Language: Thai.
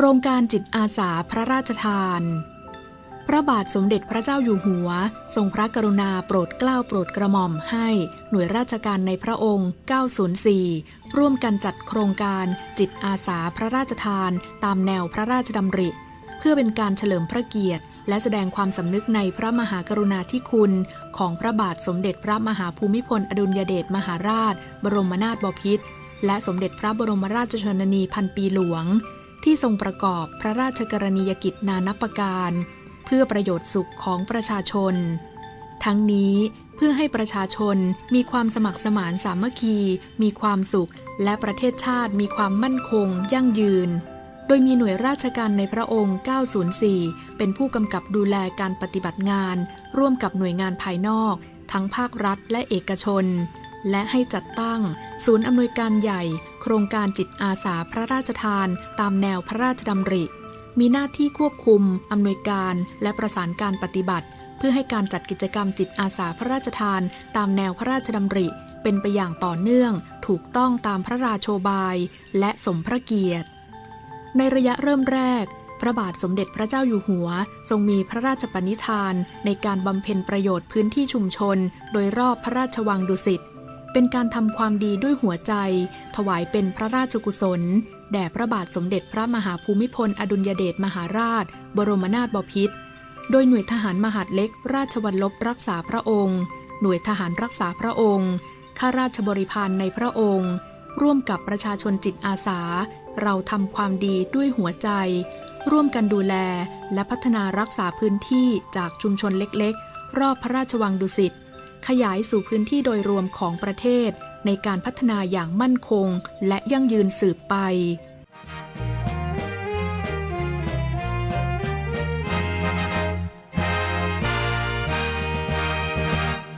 โครงการจิตอาสาพระราชทาน พระบาทสมเด็จพระเจ้าอยู่หัว ทรงพระกรุณาโปรดเกล้าโปรดกระหม่อมให้ หน่วยราชการในพระองค์ 904 ร่วมกันจัดโครงการจิตอาสาพระราชทาน ตามแนวพระราชดำริ เพื่อเป็นการเฉลิมพระเกียรติ และแสดงความสำนึกในพระมหากรุณาธิคุณ ของพระบาทสมเด็จพระมหาภูมิพลอดุลยเดชมหาราช บรมนาถบพิตรและสมเด็จพระบรมราชชนนีพันปีหลวง ที่ทรงประกอบพระราชกรณียกิจนานับประการ เพื่อประโยชน์สุขของประชาชน ทั้งนี้เพื่อให้ประชาชนมีความสมัครสมานสามัคคี มีความสุข และประเทศชาติมีความมั่นคง ยั่งยืน โดยมีหน่วยราชการในพระองค์ 904 เป็นผู้กำกับดูแลการปฏิบัติงาน ร่วมกับหน่วยงานภายนอก ทั้งภาครัฐและเอกชน และให้จัดตั้ง ศูนย์อำนวยการใหญ่ ครงการจิตอาสาพระราชทาน ตามแนวพระราชดำริ มีหน้าที่ควบคุม อำนวยการ และประสานการปฏิบัติ เพื่อให้การจัดกิจกรรมจิตอาสาพระราชทาน ตามแนวพระราชดำริ เป็นไปอย่างต่อเนื่อง ถูกต้องตามพระราโชบาย และสมพระเกียรติ ในระยะเริ่มแรก พระบาทสมเด็จพระเจ้าอยู่หัว ทรงมีพระราชปณิธาน ในการบำเพ็ญประโยชน์พื้นที่ชุมชน โดยรอบพระราชวังดุสิต เป็นการทำความดีด้วยหัวใจ ถวายเป็นพระราชกุศล แด่พระบาทสมเด็จพระมหาภูมิพล อดุลยเดชมหาราช บรมนาถบพิตรโดยหน่วยทหารมหาดเล็ก ราชวัลลบรักษาพระองค์ หน่วยทหารรักษาพระองค์ข้าราชบริพารในพระองค์ ร่วมกับประชาชนจิตอาสา เราทำความดีด้วยหัวใจ ร่วมกันดูแลและพัฒนารักษาพื้นที่จากชุมชนเล็กๆ รอบพระราชวังดุสิต ขยายสู่พื้นที่โดยรวมของประเทศ ในการพัฒนาอย่างมั่นคง และยั่งยืนสืบไป